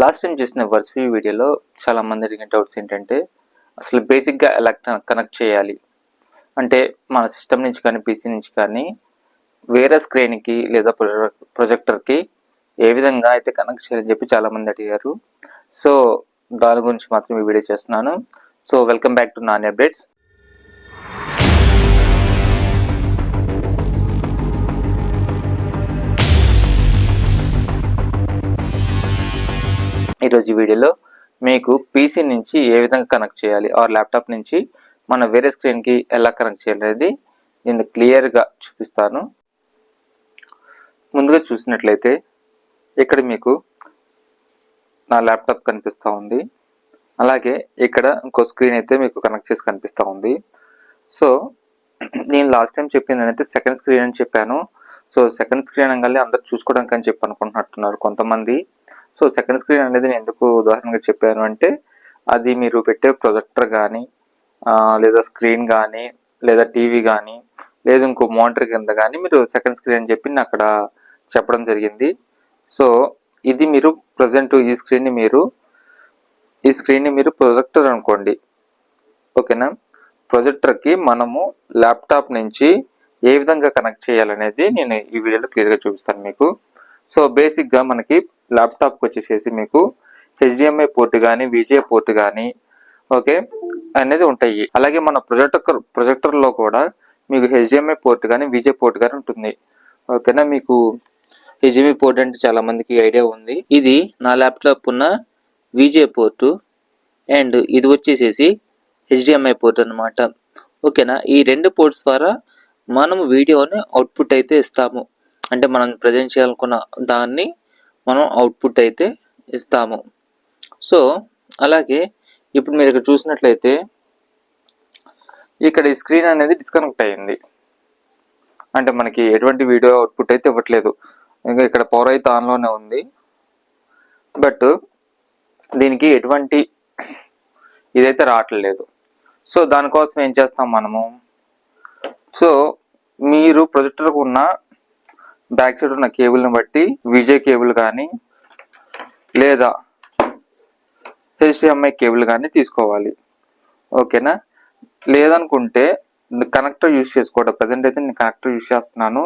Last time చేసిన వర్స్వీ వీడియోలో చాలా మంది అడిగిన డౌట్స్ ఏంటంటే అసలు బేసిక్గా ఎలా కనెక్ట్ చేయాలి? అంటే మన సిస్టమ్ నుంచి కానీ పీసీ నుంచి కానీ వేరే స్క్రీన్కి లేదా ప్రొజెక్టర్కి ఏ విధంగా అయితే కనెక్ట్ చేయాలని చెప్పి చాలా మంది అడిగారు. సో దాని గురించి మాత్రం ఈ వీడియో చేస్తున్నాను. సో వెల్కమ్ బ్యాక్ టు నాన్ అప్డేట్స్ ఈరోజు ఈ వీడియోలో మీకు పీసీ నుంచి ఏ విధంగా కనెక్ట్ చేయాలి ఆర్ ల్యాప్టాప్ నుంచి మన వేరే స్క్రీన్కి ఎలా కనెక్ట్ చేయాలి అనేది నేను క్లియర్గా చూపిస్తాను. ముందుగా చూసినట్లయితే ఇక్కడ మీకు నా ల్యాప్టాప్ కనిపిస్తూ ఉంది. అలాగే ఇక్కడ ఇంకో స్క్రీన్ అయితే మీకు కనెక్ట్ చేసి కనిపిస్తూ ఉంది. సో నేను లాస్ట్ టైం చెప్పింది ఏంటంటే సెకండ్ స్క్రీన్ అని చెప్పాను. సో సెకండ్ స్క్రీన్ అనగానే అందరు చూసుకోవడానికి అని చెప్పి అనుకుంటున్నట్టున్నారు కొంతమంది. సో సెకండ్ స్క్రీన్ అనేది నేను ఎందుకు ఉదాహరణగా చెప్పాను అంటే అది మీరు పెట్టే ప్రొజెక్టర్ కానీ లేదా స్క్రీన్ కానీ లేదా టీవీ కానీ లేదు ఇంకో మోనిటర్ కింద కానీ మీరు సెకండ్ స్క్రీన్ అని చెప్పి అక్కడ చెప్పడం జరిగింది. సో ఇది మీరు ప్రజెంట్ ఈ స్క్రీన్ని మీరు ఈ స్క్రీన్ని మీరు ప్రొజెక్టర్ అనుకోండి. ఓకేనా ప్రొజెక్టర్కి మనము ల్యాప్టాప్ నుంచి ఏ విధంగా కనెక్ట్ చేయాలనేది నేను ఈ వీడియోలో క్లియర్గా చూపిస్తాను మీకు. సో బేసిక్గా మనకి ల్యాప్టాప్కి వచ్చేసేసి మీకు హెచ్డిఎంఐ పోర్ట్ కానీ విజే పోర్ట్ కానీ ఓకే అనేది ఉంటాయి. అలాగే మన ప్రొజెక్టర్ ప్రొజెక్టర్లో కూడా మీకు హెచ్డిఎంఐ పోర్ట్ కానీ విజే పోర్ట్ కానీ ఉంటుంది. ఓకేనా మీకు హెచ్డిఎంఐ పోర్ట్ అంటే చాలా మందికి ఐడియా ఉంది. ఇది నా ల్యాప్టాప్ ఉన్న విజే పోర్టు అండ్ ఇది వచ్చేసేసి హెచ్డిఎంఐ పోర్ట్ అనమాట ఓకేనా ఈ రెండు పోర్ట్స్ ద్వారా మనము వీడియోని అవుట్పుట్ అయితే ఇస్తాము. అంటే మనం ప్రజెంట్ చేయాలనుకున్న దాన్ని మనం అవుట్పుట్ అయితే ఇస్తాము. సో అలాగే ఇప్పుడు మీరు ఇక్కడ చూసినట్లయితే ఇక్కడ ఈ స్క్రీన్ అనేది డిస్కనెక్ట్ అయ్యింది అంటే మనకి ఎటువంటి వీడియో అవుట్పుట్ అయితే ఇవ్వట్లేదు. ఇంకా ఇక్కడ పవర్ అయితే ఆన్లోనే ఉంది. బట్ దీనికి ఎటువంటి ఇదైతే రావట్లేదు. సో దానికోసం ఏం చేస్తాం మనము? సో మీరు ప్రొజెక్టర్కు ఉన్న బ్యాక్ సైడ్ ఉన్న కేబుల్ని బట్టి విజయ్ కేబుల్ కానీ లేదా హెచ్డిఎంఐ కేబుల్ కానీ తీసుకోవాలి. ఓకేనా? లేదనుకుంటే కనెక్టర్ యూస్ చేసుకోవడం ప్రజెంట్ అయితే నేను కనెక్టర్ యూస్ చేస్తున్నాను.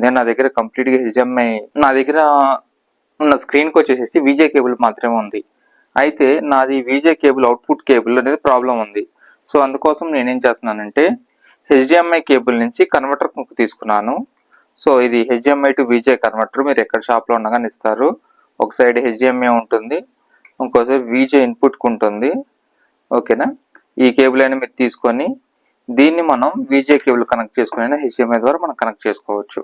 నేను నా దగ్గర కంప్లీట్గా హెచ్డిఎంఐ నా దగ్గర ఉన్న స్క్రీన్కి వచ్చేసేసి విజే కేబుల్ మాత్రమే ఉంది. అయితే నాది విజే కేబుల్ అవుట్పుట్ కేబుల్ అనేది ప్రాబ్లం ఉంది. సో అందుకోసం నేనేం చేస్తున్నానంటే హెచ్డిఎంఐ కేబుల్ నుంచి కన్వర్టర్ తీసుకున్నాను. సో ఇది హెచ్డిఎంఐ టు విజే కన్వర్టర్ మీరు ఎక్కడ షాప్లో ఉన్నా కానీ ఇస్తారు. ఒక సైడ్ హెచ్డిఎంఐ ఉంటుంది ఇంకోసారి విజే ఇన్పుట్కి ఉంటుంది. ఓకేనా ఈ కేబుల్ అయినా మీరు తీసుకొని దీన్ని మనం విజే కేబుల్ కనెక్ట్ చేసుకుని హెచ్డిఎంఐ ద్వారా మనం కనెక్ట్ చేసుకోవచ్చు.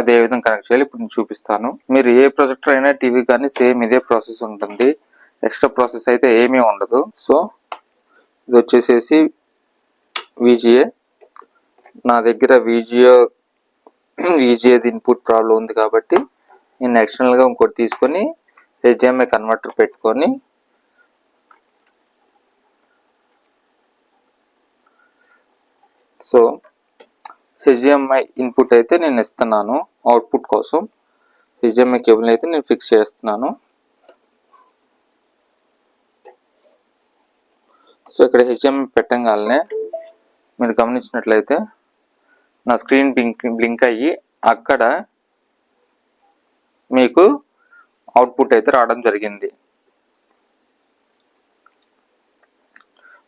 అదే విధంగా కనెక్ట్ చేయాలి. ఇప్పుడు నేను చూపిస్తాను. మీరు ఏ ప్రొజెక్టర్ అయినా టీవీ కానీ సేమ్ ఇదే ప్రాసెస్ ఉంటుంది. ఎక్స్ట్రా ప్రాసెస్ అయితే ఏమీ ఉండదు. సో ఇది వచ్చేసేసి విజిఏ నా దగ్గర విజియో విజిఏది ఇన్పుట్ ప్రాబ్లం ఉంది కాబట్టి నేను ఎక్స్టర్నల్గా ఇంకోటి తీసుకొని హెచ్డిఎంఐ కన్వర్టర్ పెట్టుకొని సో హెచ్డిఎంఐ ఇన్పుట్ అయితే నేను ఇస్తున్నాను అవుట్పుట్ కోసం. హెచ్డిఎంఐ కేబుల్ అయితే నేను ఫిక్స్ చేస్తున్నాను. సో ఇక్కడ హెచ్డిఎంఐ పెట్టంగానే మీరు గమనించినట్లయితే నా స్క్రీన్ బ్లింక్ బ్లింక్ అయ్యి అక్కడ మీకు అవుట్పుట్ అయితే రావడం జరిగింది.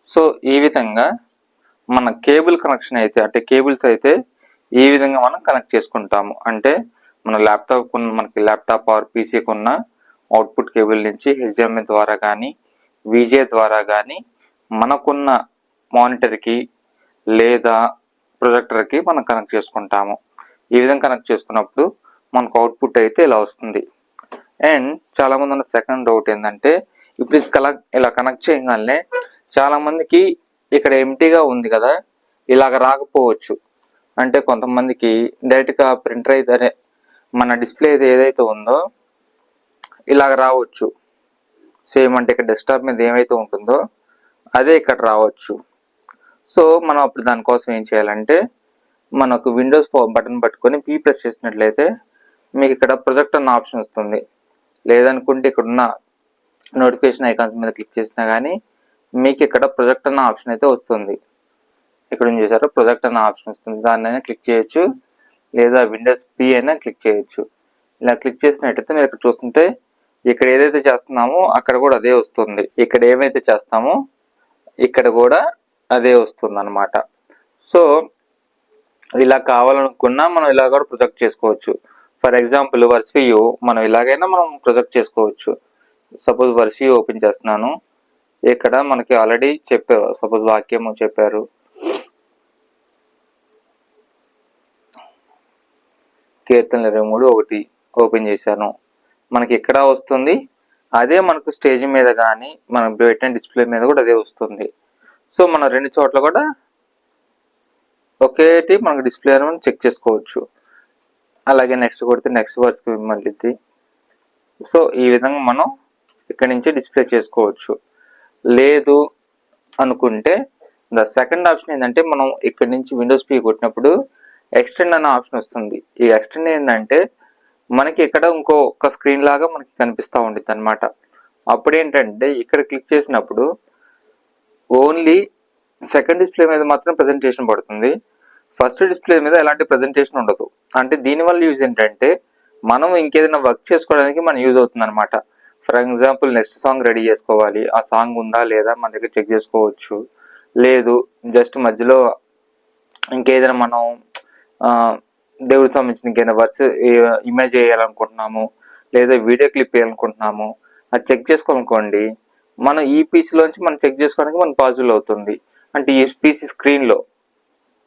సో ఈ విధంగా మన కేబుల్ కనెక్షన్ అయితే అంటే కేబుల్స్ అయితే ఈ విధంగా మనం కనెక్ట్ చేసుకుంటాము. అంటే మన ల్యాప్టాప్ మనకి ల్యాప్టాప్ ఆర్ పీసీకి ఉన్న అవుట్పుట్ కేబుల్ నుంచి హెచ్డిఎంఐ ద్వారా కానీ విజే ద్వారా కానీ మనకున్న మానిటర్కి లేదా ప్రొజెక్టర్కి మనం కనెక్ట్ చేసుకుంటాము. ఈ విధంగా కనెక్ట్ చేసుకున్నప్పుడు మనకు అవుట్పుట్ అయితే ఇలా వస్తుంది. అండ్ చాలామంది ఉన్న సెకండ్ డౌట్ ఏంటంటే ఇప్పుడు కలా ఇలా కనెక్ట్ చేయగానే చాలామందికి ఇక్కడ ఎంటీగా ఉంది కదా ఇలాగ రాకపోవచ్చు. అంటే కొంతమందికి డైరెక్ట్గా ప్రింటర్ అయితే మన డిస్ప్లే ఏదైతే ఉందో ఇలాగ రావచ్చు. సేమ్ అంటే ఇక్కడ డెస్క్టాప్ మీద ఏమైతే ఉంటుందో అదే ఇక్కడ రావచ్చు. సో మనం అప్పుడు దానికోసం ఏం చేయాలంటే మనకు విండోస్ బటన్ పట్టుకొని పీ ప్రెస్ చేసినట్లయితే మీకు ఇక్కడ ప్రొజెక్ట్ అన్న ఆప్షన్ వస్తుంది. లేదనుకుంటే ఇక్కడ ఉన్న నోటిఫికేషన్ ఐకాన్స్ మీద క్లిక్ చేసినా కానీ మీకు ఇక్కడ ప్రొజెక్ట్ అన్న ఆప్షన్ అయితే వస్తుంది. ఇక్కడ ఏం చేశారు? ప్రొజెక్ట్ అన్న ఆప్షన్ వస్తుంది. దాన్ని అయినా క్లిక్ చేయొచ్చు. లేదా విండోస్ పి అయినా క్లిక్ చేయొచ్చు. ఇలా క్లిక్ చేసినట్టయితే మీరు ఇక్కడ చూస్తుంటే ఇక్కడ ఏదైతే చేస్తున్నామో అక్కడ కూడా అదే వస్తుంది. ఇక్కడ ఏమైతే చేస్తామో ఇక్కడ కూడా అదే వస్తుంది అనమాట సో ఇలా కావాలనుకున్నా మనం ఇలా కూడా ప్రొజెక్ట్ చేసుకోవచ్చు. ఫర్ ఎగ్జాంపుల్ వర్స్ మనం ఇలాగైనా మనం ప్రొజెక్ట్ చేసుకోవచ్చు. సపోజ్ వర్స్ ఓపెన్ చేస్తున్నాను. ఇక్కడ మనకి ఆల్రెడీ చెప్పారు సపోజ్ వాక్యము చెప్పారు. కీర్తన ఇరవై మూడు ఒకటి ఓపెన్ చేశాను. మనకి ఇక్కడ వస్తుంది. అదే మనకు స్టేజ్ మీద కానీ మనం పెట్టిన డిస్ప్లే మీద కూడా అదే వస్తుంది. సో మనం రెండు చోట్ల కూడా ఒకేటి మనకు డిస్ప్లే అని చెక్ చేసుకోవచ్చు. అలాగే నెక్స్ట్ కొడితే నెక్స్ట్ వర్స్కి మళ్ళీ సో ఈ విధంగా మనం ఇక్కడి నుంచి డిస్ప్లే చేసుకోవచ్చు. లేదు అనుకుంటే ద సెకండ్ ఆప్షన్ ఏంటంటే మనం ఇక్కడి నుంచి విండోస్ పీ కొట్టినప్పుడు ఎక్స్టెండ్ అనే ఆప్షన్ వస్తుంది. ఈ ఎక్స్టెండ్ ఏంటంటే మనకి ఇక్కడ ఇంకో ఒక స్క్రీన్ లాగా మనకి కనిపిస్తూ ఉండిద్ది అనమాట అప్పుడు ఏంటంటే ఇక్కడ క్లిక్ చేసినప్పుడు ఓన్లీ సెకండ్ డిస్ప్లే మీద మాత్రం ప్రజెంటేషన్ పడుతుంది. ఫస్ట్ డిస్ప్లే మీద ఎలాంటి ప్రజెంటేషన్ ఉండదు. అంటే దీనివల్ల యూజ్ ఏంటంటే మనం ఇంకేదైనా వర్క్ చేసుకోవడానికి మనం యూజ్ అవుతుంది అనమాట for example next song ready చేసుకోవాలి. ఆ సాంగ్ ఉందా లేదా మన దగ్గర చెక్ చేసుకోవచ్చు. లేదు జస్ట్ మధ్యలో ఇంకేదైనా మనం దేవుడికి సంబంధించిన ఇంకేదైనా వర్స్ ఇమేజ్ వేయాలనుకుంటున్నాము లేదా వీడియో క్లిప్ వేయాలనుకుంటున్నాము అది చెక్ చేసుకోవాలనుకోండి మనం ఈ పీసీలోంచి మనం చెక్ చేసుకోవడానికి మనం పాజిబుల్ అవుతుంది. అంటే ఈ పీసీ స్క్రీన్లో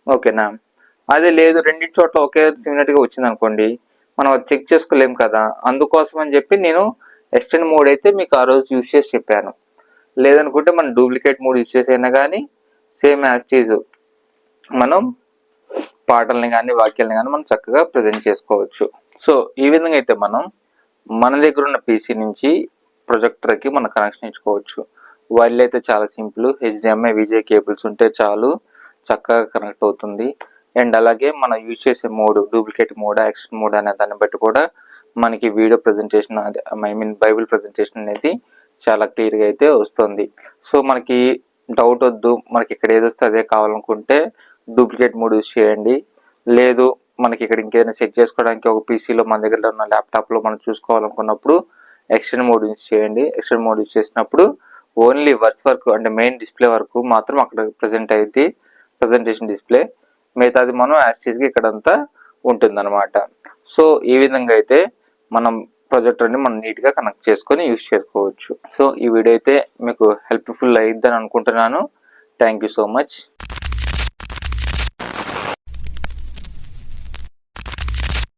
ఓకేనా అదే లేదు రెండింటి చోట్ల ఒకే సిమిలర్గా వచ్చింది అనుకోండి. మనం అది చెక్ చేసుకోలేం కదా? అందుకోసం అని చెప్పి నేను ఎక్స్టెండ్ మోడ్ అయితే మీకు ఆ రోజు యూస్ చేసి చెప్పాను. లేదనుకుంటే మనం డూప్లికేట్ మోడ్ యూస్ చేసైనా కానీ సేమ్ యాస్టీజ్ మనం పాటల్ని కానీ వాక్యాలని కానీ మనం చక్కగా ప్రజెంట్ చేసుకోవచ్చు. సో ఈ విధంగా అయితే మనం మన దగ్గర ఉన్న పీసీ నుంచి ప్రొజెక్టర్కి మన కనెక్షన్ ఇచ్చుకోవచ్చు. వైర్లు అయితే చాలా సింపుల్ హెచ్డిఎంఐ విజే కేబుల్స్ ఉంటే చాలు చక్కగా కనెక్ట్ అవుతుంది. అండ్ అలాగే మనం యూజ్ చేసే mode duplicate mode action mode అనే దాన్ని బట్టి కూడా మనకి video presentation I mean Bible presentation అనేది చాలా క్లియర్గా అయితే వస్తుంది. సో మనకి డౌట్ వద్దు మనకి ఇక్కడ ఏది వస్తే అదే కావాలనుకుంటే డూప్లికేట్ మోడ్ యూజ్ చేయండి. లేదు మనకి ఇక్కడ ఇంకేదైనా సెట్ చేసుకోవడానికి ఒక పీసీలో మన దగ్గర ఉన్న ల్యాప్టాప్లో మనం చూసుకోవాలనుకున్నప్పుడు ఎక్స్టెండ్ మోడ్ యూస్ చేయండి. ఎక్స్టెండ్ మోడ్ యూస్ చేసినప్పుడు ఓన్లీ వర్స్ వరకు అంటే మెయిన్ డిస్ప్లే వరకు మాత్రం అక్కడ ప్రజెంట్ అయితే ప్రజెంటేషన్ డిస్ప్లే మిగతాది మనం యాస్టీస్కి ఇక్కడంతా ఉంటుందన్నమాట. సో ఈ విధంగా అయితే మనం ప్రొజెక్టర్ని మనం నీట్గా కనెక్ట్ చేసుకొని యూస్ చేసుకోవచ్చు. సో ఈ వీడియో అయితే మీకు హెల్ప్ఫుల్ అయ్యిద్దని అనుకుంటున్నాను. Thank you so much